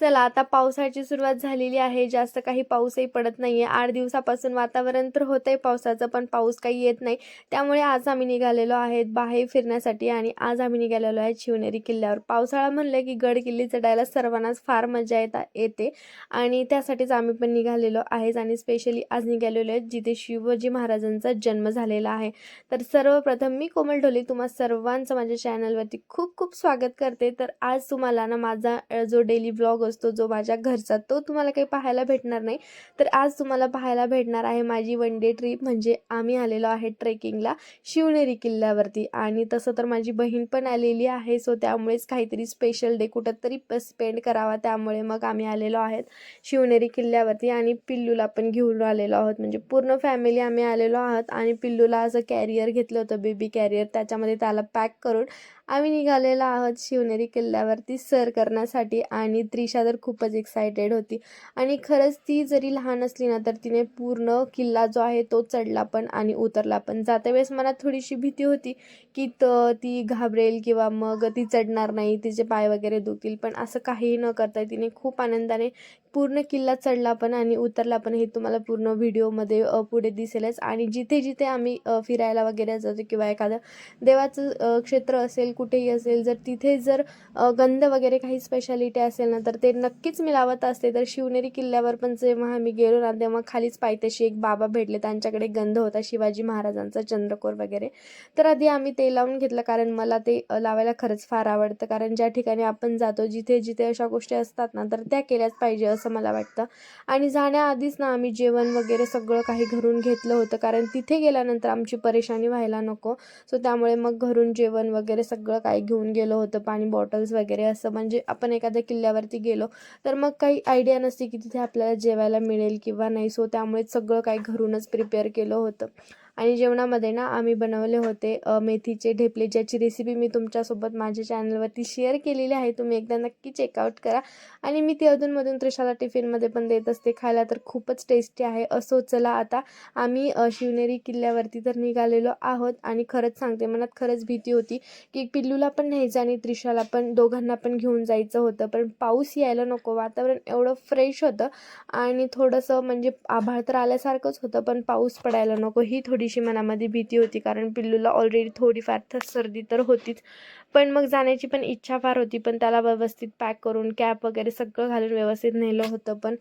चला आता पावसाची सुरुवात झालेली आहे. जास्त काही पाऊसही पडत नाही आहे आठ दिवसापासून वातावरण तर होतं आहे पावसाचं पण पाऊस काही येत नाही. त्यामुळे आज आम्ही निघालेलो आहेत बाहेर फिरण्यासाठी आणि आज आम्ही निघालेलो आहे शिवनेरी किल्ल्यावर. पावसाळा म्हणलं की गड किल्ली चढायला सर्वांनाच फार मजा येता येते. आणि त्यासाठीच आम्ही पण निघालेलो आहेच आणि स्पेशली आज निघालेलो आहे जिथे शिवाजी महाराजांचा जन्म झालेला आहे. तर सर्वप्रथम मी कोमल ढोले तुम्हा सर्वांचं माझ्या चॅनलवरती खूप खूप स्वागत करते. तर आज तुम्हाला ना माझा जो डेली ब्लॉग असतो जो माझ्या घरचा तो तुम्हाला काही पाहायला भेटणार नाही. तर आज तुम्हाला पाहायला भेटणार आहे माझी वन डे ट्रीप म्हणजे आम्ही आलेलो आहे ट्रेकिंगला शिवनेरी किल्ल्यावरती. आणि तसं तर माझी बहीण पण आलेली आहे सो त्यामुळेच काहीतरी स्पेशल डे कुठंतरी स्पेंड करावा त्यामुळे मग आम्ही आलेलो आहेत शिवनेरी किल्ल्यावरती. आणि पिल्लूला पण घेऊन आलेलो आहोत म्हणजे पूर्ण फॅमिली आम्ही आलेलो आहोत. आणि पिल्लूला असं कॅरियर घेतलं होतं बेबी कॅरियर त्याच्यामध्ये त्याला पॅक करून आम्ही निघालेलो आहोत शिवनेरी किल्ल्यावरती सर करण्यासाठी आणि त्रिशा तर खूपच एक्सायटेड होती. आणि खरंच ती जरी लहान असली ना तर तिने पूर्ण किल्ला जो आहे तो चढला पण आणि उतरला पण. जाता वेळेस मनात थोडीशी भीती होती की त ती घाबरेल किंवा मग ती चढणार नाही तिचे पाय वगैरे दुखतील पण असं काहीही न करता तिने खूप आनंदाने पूर्ण किल्ला चढला पण आणि उतरला पण. हे तुम्हाला पूर्ण व्हिडिओमध्ये पुढे दिसेलच. आणि जिथे जिथे आम्ही फिरायला वगैरे जातो किंवा एखादं देवाचं क्षेत्र असेल कुठेही असेल जर तिथे जर गंध वगैरे काही स्पेशालिटी असेल ना तर ते नक्कीच मी लावत असते. तर शिवनेरी किल्ल्यावर पण जेव्हा आम्ही गेलो ना तेव्हा खालीच पायथ्याशी एक बाबा भेटले. त्यांच्याकडे गंध होता शिवाजी महाराजांचा चंद्रकोर वगैरे. तर आधी आम्ही ते लावून घेतलं कारण मला ते लावायला खरंच फार आवडतं. कारण ज्या ठिकाणी आपण जातो जिथे जिथे अशा गोष्टी असतात ना तर त्या केल्याच पाहिजे असं मला वाटतं. आणि जाण्याआधीच ना आम्ही जेवण वगैरे सगळं काही घरून घेतलं होतं. कारण तिथे गेल्यानंतर आमची परेशानी व्हायला नको. सो त्यामुळे मग घरून जेवण वगैरे सगळं सगळं काही घेऊन गेलो होतं पाणी बॉटल्स वगैरे असं. म्हणजे आपण एखाद्या किल्ल्यावरती गेलो तर मग काही आयडिया नसते की तिथे आपल्याला जेवायला मिळेल किंवा नाही. सो त्यामुळे सगळं काही घरूनच प्रिपेअर केलं होतं. आणि जेवणामध्ये ना आम्ही बनवले होते मेथीचे ढेपले ज्याची रेसिपी मी तुमच्यासोबत माझ्या चॅनलवरती शेअर केलेली आहे. तुम्ही एकदा नक्की चेकआउट करा. आणि मी ती अधूनमधून त्रिशाला टिफिनमध्ये पण देत असते. खायला तर खूपच टेस्टी आहे. असो चला आता आम्ही शिवनेरी किल्ल्यावरती तर निघालेलो आहोत. आणि खरंच सांगते मनात खरंच भीती होती की पिल्लूला पण न्यायचं आणि त्रिशाला पण दोघांना पण घेऊन जायचं होतं. पण पाऊस यायला नको. वातावरण एवढं फ्रेश होतं. आणि थोडंसं म्हणजे आभाळ तर आल्यासारखंच होतं पण पाऊस पडायला नको. ही थोडी थोडीशी मनामध्ये भीती होती. कारण पिल्लूला ऑलरेडी थोडीफार तर सर्दी तर होतीच. पण मग जाण्याची पण इच्छा फार होती पण त्याला व्यवस्थित पॅक करून कॅप वगैरे सगळं घालून व्यवस्थित नेलं होतं. पण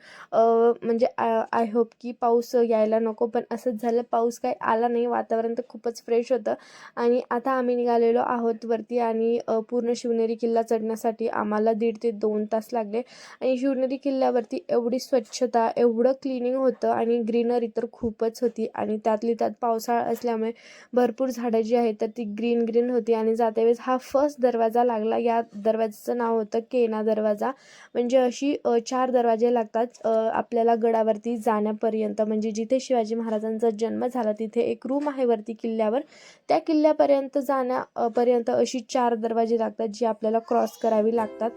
म्हणजे आय होप की पाऊस यायला नको पण असंच झालं. पाऊस काही आला नाही. वातावरण तर खूपच फ्रेश होतं. आणि आता आम्ही निघालेलो आहोत वरती आणि पूर्ण शिवनेरी किल्ला चढण्यासाठी आम्हाला दीड ते दोन तास लागले. आणि शिवनेरी किल्ल्यावरती एवढी स्वच्छता एवढं क्लिनिंग होतं आणि ग्रीनरी तर खूपच होती. आणि त्यातली त्यात पावसाळा असल्यामुळे भरपूर झाडं जी आहेत तर ती ग्रीन ग्रीन होती. आणि जातेवेळेस हा फर्स्ट दरवाजा लागला. या दरवाजाचं नाव होतं केना दरवाजा. म्हणजे अशी चार दरवाजे लागतात आपल्याला गडावरती जाण्यापर्यंत. म्हणजे जिथे शिवाजी महाराजांचा जन्म झाला तिथे एक रूम आहे वरती किल्ल्यावर. त्या किल्ल्यापर्यंत जाण्यापर्यंत अशी चार दरवाजे लागतात जी आपल्याला क्रॉस करावी लागतात.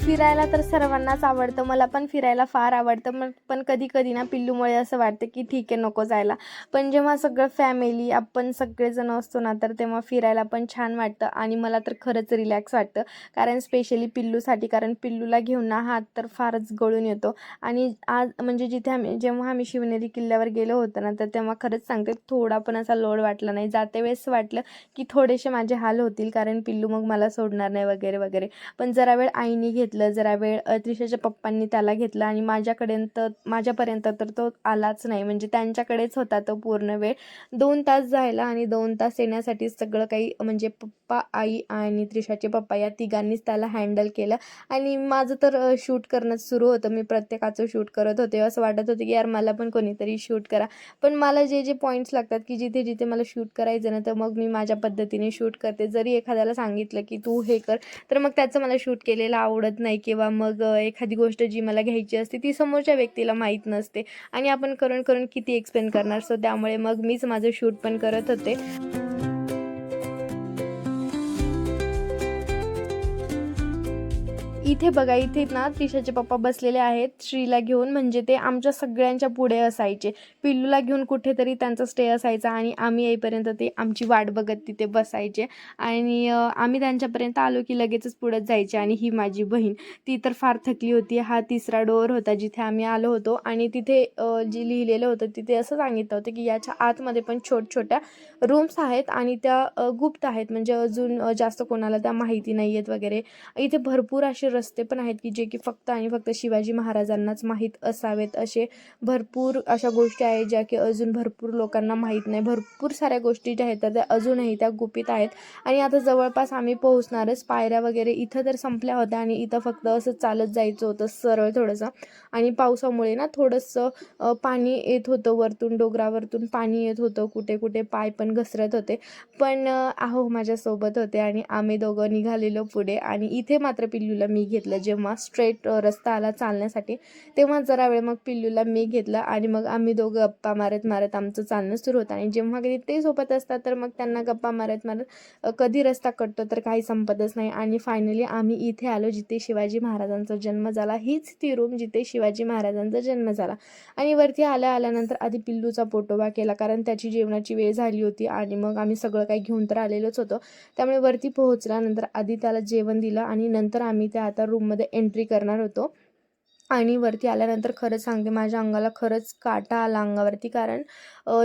फिरायला तर सर्वांनाच आवडतं. मला पण फिरायला फार आवडतं. मग पण कधी कधी ना पिल्लूमुळे असं वाटतं की ठीक आहे नको जायला. पण जेव्हा सगळं फॅमिली आपण सगळेजण असतो ना तर तेव्हा फिरायला पण छान वाटतं आणि मला तर खरंच रिलॅक्स वाटतं. कारण स्पेशली पिल्लूसाठी कारण पिल्लूला घेऊन ना हात तर फारच गळून येतो. आणि आज म्हणजे जिथे आम्ही जेव्हा आम्ही शिवनेरी किल्ल्यावर गेलो होतो ना तर तेव्हा खरंच सांगते थोडा पण असा लोड वाटला नाही. जाते वेळेस वाटलं की थोडेसे माझे हाल होतील कारण पिल्लू मग मला सोडणार नाही वगैरे वगैरे. पण जरा वेळ आईने घेत घेतलं जरा वेळ अतिशयच्या त्रिशाच्या पप्पांनी त्याला घेतला आणि माझ्याकडेंत माझ्यापर्यंत तर तो आलाच नाही. म्हणजे त्यांच्याकडेच होता तो पूर्ण वेळ. दोन तास जायला आणि दोन तास येण्यासाठी सगळं काही म्हणजे पप्पा आई आणि त्रिशाचे पप्पा या तिघांनीच त्याला हँडल केलं. आणि माझं तर शूट करणं सुरू होतं. मी प्रत्येकाचं शूट करत होते. असं वाटत होतं की यार मला पण कोणीतरी शूट करा. पण मला जे जे पॉईंट्स लागतात की जिथे जिथे मला शूट करायचं ना तर मग मी माझ्या पद्धतीने शूट करते. जरी एखाद्याला सांगितलं की तू हे कर तर मग त्याचं मला शूट केलेलं आवडत नाही किंवा मग एखादी गोष्ट जी मला घ्यायची असते ती समोरच्या व्यक्तीला माहीत नसते. आणि आपण करून करून किती एक्सप्लेन करणार? सो त्यामुळे मग मीच माझं शूट पण करत होते. इथे बघा इथे ना त्रिशाचे पप्पा बसलेले आहेत श्रीला घेऊन. म्हणजे ते आमच्या सगळ्यांच्या पुढे असायचे. पिल्लूला घेऊन कुठेतरी त्यांचा स्टे असायचा आणि आम्ही येईपर्यंत ते आमची वाट बघत तिथे बसायचे. आणि आम्ही त्यांच्यापर्यंत आलो की लगेचच पुढत जायचे आणि ही माझी बहीण. ती तर फार थकली होती. हा तिसरा डोअर होता जिथे आम्ही आलो होतो. आणि तिथे जे लिहिलेलं होतं तिथे असं सांगितलं होतं की याच्या आतमध्ये पण छोट छोट्या रूम्स आहेत आणि त्या गुप्त आहेत. म्हणजे अजून जास्त कोणाला त्या माहिती नाही आहेत वगैरे. इथे भरपूर असे रस्ते पण आहेत की जे की फक्त आणि फक्त शिवाजी महाराजांनाच माहीत असावेत. असे भरपूर अशा गोष्टी आहेत ज्या की अजून भरपूर लोकांना माहीत नाही. भरपूर साऱ्या गोष्टी ज्या आहेत तर त्या अजूनही त्या गुपित आहेत. आणि आता जवळपास आम्ही पोहोचणारच. पायऱ्या वगैरे इथं तर संपल्या होत्या आणि इथं फक्त असं चालत जायचं होतं सरळ थोडंसं. आणि पावसामुळे ना थोडंसं पाणी येत होतं वरतून डोंगरावरतून पाणी येत होतं. कुठे कुठे पाय पण घसरत होते. पण आहो माझ्यासोबत होते आणि आम्ही दोघं निघालेलो पुढे. आणि इथे मात्र पिल्लूला मी घेतलं. जेव्हा स्ट्रेट रस्ता आला चालण्यासाठी तेव्हा जरा वेळ मग पिल्लूला मी घेतलं आणि मग आम्ही दोघं गप्पा मारत मारत आमचं चालणं सुरू होतं. आणि जेव्हा कधी ते सोबत असतात तर मग त्यांना गप्पा मारत मारत कधी रस्ता कटतो तर काही संपतच नाही. आणि फायनली आम्ही इथे आलो जिथे शिवाजी महाराजांचा जन्म झाला. हीच ती रूम जिथे शिवाजी महाराजांचा जन्म झाला. आणि वरती आल्या आल्यानंतर आधी पिल्लूचा पोटोबा केला कारण त्याची जेवणाची वेळ झाली होती आणि मग आम्ही सगळं काही घेऊन तर आलेलोच होतो. त्यामुळे वरती पोहोचल्यानंतर आधी त्याला जेवण दिलं आणि नंतर आम्ही त्या आता रूममध्ये एंट्री करणार होतो. आणि वरती आल्यानंतर खरंच सांगते माझ्या अंगाला खरंच काटा आला अंगावरती. कारण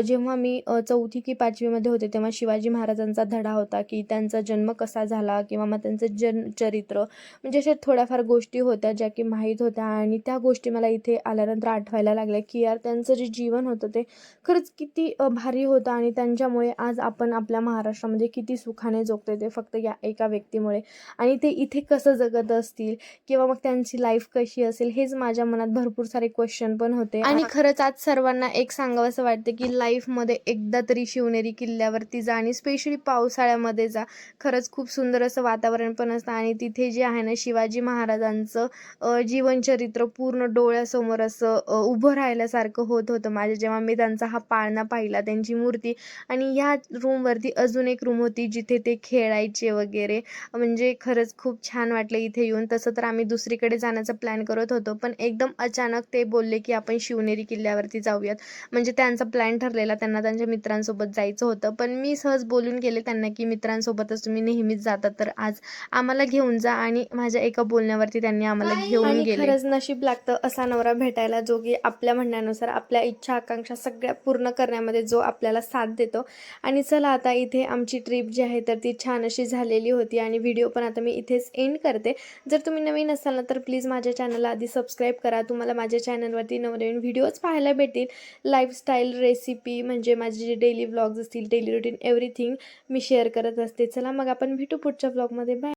जेव्हा मी चौथी की पाचवीमध्ये होते तेव्हा शिवाजी महाराजांचा धडा होता की त्यांचा जन्म कसा झाला किंवा मग त्यांचं जन चरित्र. म्हणजे अशा थोड्याफार गोष्टी होत्या ज्या की माहीत होत्या आणि त्या गोष्टी मला इथे आल्यानंतर आठवायला लागल्या की यार त्यांचं जे जीवन होतं ते खरंच किती भारी होतं आणि त्यांच्यामुळे आज आपण आपल्या महाराष्ट्रामध्ये किती सुखाने जगतोय ते फक्त या एका व्यक्तीमुळे. आणि ते इथे कसं जगत असतील किंवा मग त्यांची लाईफ कशी असेल हेच माझ्या मनात भरपूर सारे क्वेश्चन पण होते. आणि खरंच आज सर्वांना एक सांगावं असं वाटतं की लाईफमध्ये एकदा तरी शिवनेरी किल्ल्यावरती जा आणि स्पेशली पावसाळ्यामध्ये जा. खरंच खूप सुंदर असं वातावरण पण असतं आणि तिथे जे आहे ना शिवाजी महाराजांचं जीवनचरित्र पूर्ण डोळ्यासमोर असं उभं राहिल्यासारखं होत होतं. माझ्या जेव्हा मी त्यांचा हा पाळणा पाहिला त्यांची मूर्ती आणि ह्या रूमवरती अजून एक रूम होती जिथे ते खेळायचे वगैरे. म्हणजे खरंच खूप छान वाटलं इथे येऊन. तसं तर आम्ही दुसरीकडे जाण्याचा प्लॅन करत होतो पण एकदम अचानक ते बोलले की आपण शिवनेरी किल्ल्यावरती जाऊयात. म्हणजे त्यांचा प्लॅन ठरलेला त्यांना त्यांच्या मित्रांसोबत जायचं होतं. पण मी सहज बोलून गेले त्यांना की मित्रांसोबतच तुम्ही नेहमीच जातात तर आज आम्हाला घेऊन जा. आणि माझ्या एका बोलण्यावरती त्यांनी आम्हाला घेऊन गेले. खरंच नशीब लागतं असा नवरा भेटायला जो की आपल्या म्हणण्यानुसार आपल्या इच्छा आकांक्षा सगळ्या पूर्ण करण्यामध्ये जो आपल्याला साथ देतो. आणि चला आता इथे आमची ट्रिप जी आहे तर ती छान अशी झालेली होती. आणि व्हिडिओ पण आता मी इथेच एंड करते. जर तुम्ही नवीन असाल ना तर प्लीज माझ्या चॅनलला आधी सबस्क्राईब करा. तुम्हाला माझ्या चॅनलवरती नवनवीन व्हिडिओज पाहायला भेटतील. लाईफस्टाईल रेसिपी म्हणजे माझे जे डेली व्लॉग्स असतील डेली रुटीन एव्हरीथिंग मी शेअर करत असते. चला मग आपण भेटू पुढच्या ब्लॉगमध्ये बाय